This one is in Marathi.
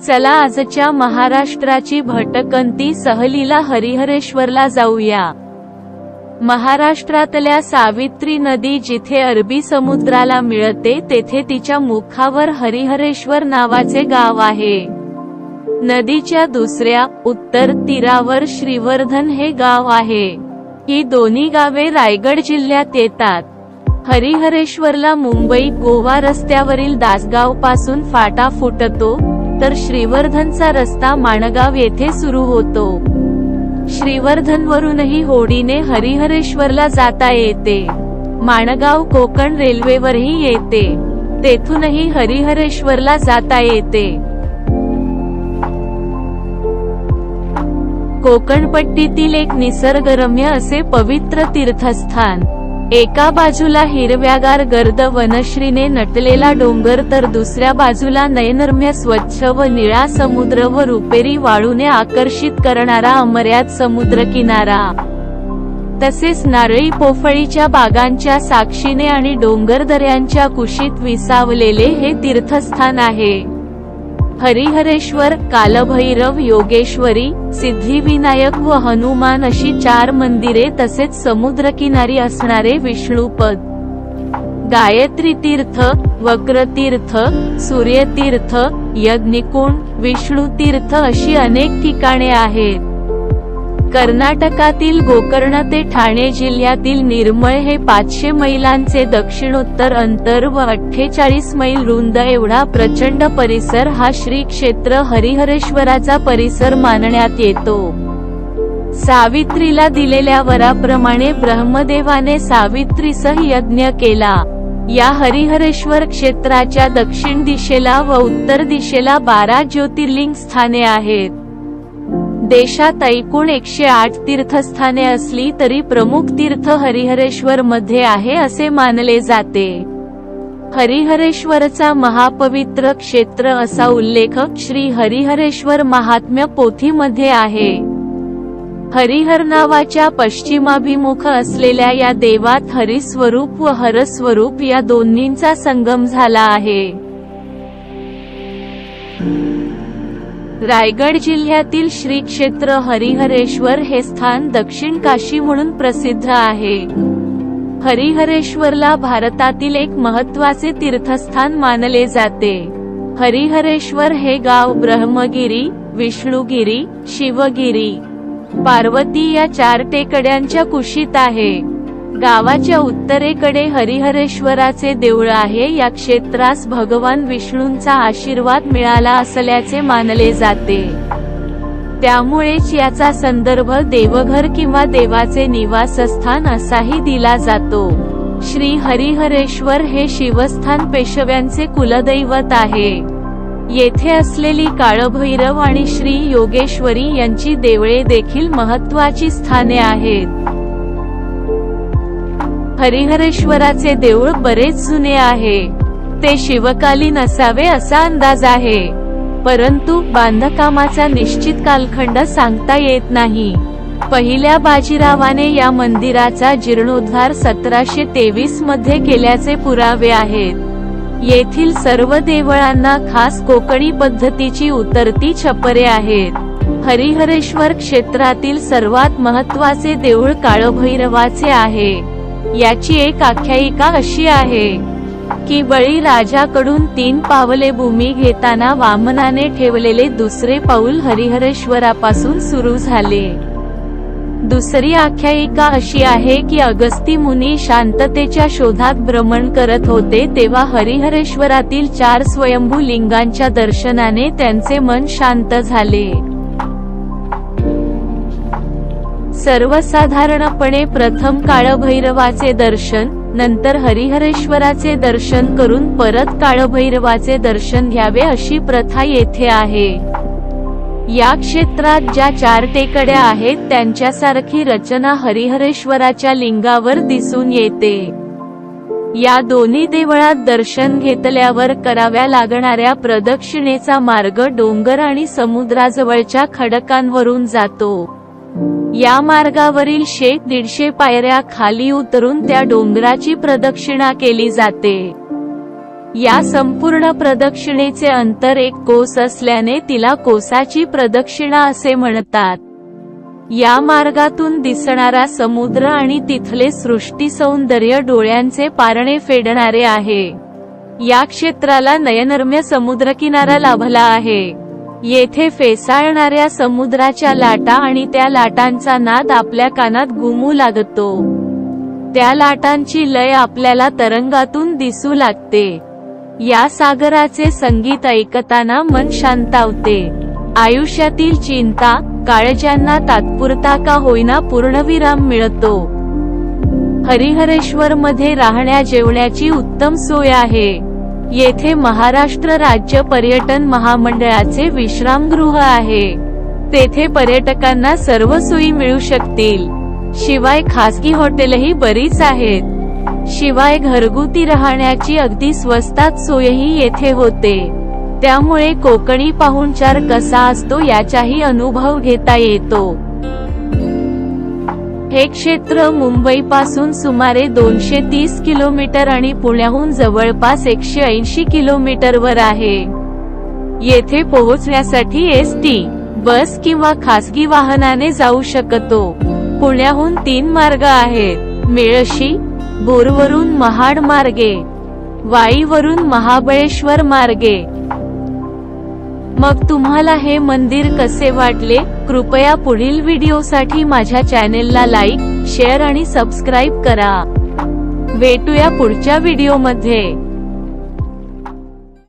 चला आजच्या महाराष्ट्राची भटकंती सहलीला हरिहरेश्वरला जाऊया. महाराष्ट्रातल्या सावित्री नदी जिथे अरबी समुद्राला मिळते तेथे तिच्या मुखावर हरिहरेश्वर नावाचे गाव आहे. नदीच्या दुसऱ्या उत्तर तीरावर श्रीवर्धन हे गाव आहे. ही दोन्ही गावे रायगड जिल्ह्यात येतात. हरिहरेश्वरला मुंबई गोवा रस्त्यावरील दासगावपासून फाटा फुटतो तर श्रीवर्धनचा रस्ता माणगाव येथे सुरू होतो. श्रीवर्धनवरूनही होडीने हरिहरेश्वरला जाता येते. माणगाव कोकण रेल्वेवरही येते. तेथूनही हरिहरेश्वरला जाता येते. कोकणपट्टीतील एक निसर्गरम्य असे पवित्र तीर्थस्थान. एका बाजूला हिरव्यागार गर्द वनश्रीने नटलेला डोंगर तर दुसऱ्या बाजूला नयनरम्य स्वच्छ व निळा समुद्र व रुपेरी वाळूने आकर्षित करणारा अमर्याद समुद्र किनारा तसेच नारळी पोफळीच्या बागांच्या साक्षीने आणि डोंगरदऱ्यांच्या कुशीत विसावलेले हे तीर्थस्थान आहे. हरिहरेश्वर कालभैरव योगेश्वरी सिद्धिविनायक व हनुमान अशी चार मंदिरे तसेच समुद्रकिनारी असणारे विष्णुपद. गायत्री तीर्थ वक्रतीर्थ सूर्यतीर्थ यज्ञिकुण विष्णुतीर्थ अशी अनेक ठिकाणे आहेत. कर्नाटकातील गोकर्ण ते ठाणे जिल्ह्यातील निर्मळ हे पाचशे मैलांचे दक्षिणोत्तर अंतर व अठ्ठेचाळीस मैल रुंद एवढा प्रचंड परिसर हा श्री क्षेत्र हरिहरेश्वराचा परिसर मानण्यात येतो. सावित्रीला दिलेल्या वराप्रमाणे ब्रह्मदेवाने सावित्रीसह यज्ञ केला. या हरिहरेश्वर क्षेत्राच्या दक्षिण दिशेला व उत्तर दिशेला बारा ज्योतिर्लिंग स्थाने आहेत. देशात एकूण एकशे आठ तीर्थस्थाने असली तरी प्रमुख तीर्थ हरिहरेश्वर मध्ये आहे असे मानले जाते. हरिहरेश्वरचा महापवित्र क्षेत्र असा उल्लेख श्री हरिहरेश्वर महात्म्य पोथीमध्ये आहे. हरिहर नावाच्या पश्चिमाभिमुख असलेल्या या देवात हरिस्वरूप व हरस्वरूप या दोन्हींचा संगम झाला आहे. रायगड जिल्ह्यातील श्री क्षेत्र हरिहरेश्वर हे स्थान दक्षिण काशी म्हणून प्रसिद्ध आहे. हरिहरेश्वरला भारतातील एक महत्त्वाचे तीर्थस्थान मानले जाते. हरिहरेश्वर हे गाव ब्रह्मगिरी विष्णुगिरी शिवगिरी पार्वती या चार टेकड्यांच्या कुशीत आहे. गावाच्या उत्तरेकडे हरिहरेश्वराचे देऊळ आहे. या क्षेत्रास भगवान विष्णूंचा आशीर्वाद मिळाला असल्याचे मानले जाते. त्यामुळेच याचा संदर्भ देवघर किंवा देवाचे निवासस्थान असाही दिला जातो. श्री हरिहरेश्वर हे शिवस्थान पेशव्यांचे कुलदैवत आहे. येथे असलेली काळभैरव आणि श्री योगेश्वरी यांची देवळे देखील महत्वाची स्थाने आहेत. हरिहरेश्वराचे देऊळ बरेच जुने आहे. ते शिवकालीन असावे असा अंदाज आहे. परंतु बांधकामाचा निश्चित कालखंड सांगता येत नाही. पहिल्या बाजीरावाने या मंदिराचा जीर्णोद्धार सतराशे तेवीसमध्ये केल्याचे पुरावे आहेत. येथील सर्व देवळांना खास कोकणी पद्धतीची उतरती छपरे आहेत. हरिहरेश्वर क्षेत्रातील सर्वात महत्त्वाचे देऊळ काळभैरवाचे आहे. याची एक आख्यायिका अशी आहे की बळी राजाकडून तीन पावले भूमी घेताना वामनाने ठेवलेले दुसरे पाऊल हरिहरेश्वरापासून सुरू झाले. दुसरी आख्यायिका अशी आहे की अगस्ती मुनी शांततेच्या शोधात भ्रमण करत होते तेव्हा हरिहरेश्वरातील चार स्वयंभू लिंगांच्या दर्शनाने त्यांचे मन शांत झाले. सर्वसाधारणपणे प्रथम काळभैरवाचे दर्शन नंतर हरिहरेश्वराचे दर्शन करून परत काळभैरवाचे दर्शन घ्यावे अशी प्रथा येथे आहे. या क्षेत्रात ज्या चार टेकड्या आहेत त्यांच्यासारखी रचना हरिहरेश्वराच्या लिंगावर दिसून येते. या दोन्ही देवळात दर्शन घेतल्यावर कराव्या लागणाऱ्या प्रदक्षिणेचा मार्ग डोंगर आणि समुद्राजवळच्या खडकांवरून जातो. या मार्गावरील शेक दीडशे पायऱ्या खाली उतरून त्या डोंगराची प्रदक्षिणा केली जाते. या संपूर्ण प्रदक्षिणेचे अंतर एक कोस असल्याने तिला कोसाची प्रदक्षिणा असे म्हणतात. या मार्गातून दिसणारा समुद्र आणि तिथले सृष्टी सौंदर्य डोळ्यांचे पारणे फेडणारे आहे. या क्षेत्राला नयनरम्य समुद्रकिनारा लाभला आहे. येथे फेसाळणाऱ्या समुद्राच्या लाटा आणि त्या लाटांचा नाद आपल्या कानात घुमू लागतो. त्या लाटांची लय आपल्याला तरंगातून दिसू लागते. या सागराचे संगीत ऐकताना मन शांतावते. आयुष्यातील चिंता काळजांना तात्पुरता का होईना पूर्णविराम मिळतो. हरिहरेश्वर मध्ये राहण्या जेवण्याची उत्तम सोय आहे. येथे महाराष्ट्र राज्य पर्यटन महामंडळाचे विश्रामगृह आहे. तेथे पर्यटकांना सर्व सोयी मिळू शकतील. शिवाय खासगी हॉटेलही बरीच आहेत. शिवाय घरगुती राहण्याची अगदी स्वस्तात सोयही येथे होते. त्यामुळे कोकणी पाहुणचार कसा असतो याचाही अनुभव घेता येतो. हे क्षेत्र मुंबई पासून सुमारे दोनशे तीस किलोमीटर आणि पुण्याहून जवळपास एकशे ऐंशी किलोमीटर वर आहे. येथे पोहोचण्यासाठी एस टी बस किंवा खासगी वाहनाने जाऊ शकतो. पुण्याहून तीन मार्ग आहेत मेळशी बोरवरून महाड मार्गे वाईवरून महाबळेश्वर मार्गे. मग तुम्हाला हे मंदिर कसे वाटले? कृपया पुढील व्हिडिओसाठी माझ्या चॅनेलला लाईक शेअर आणि सबस्क्राईब करा. भेटूया पुढच्या व्हिडिओमध्ये.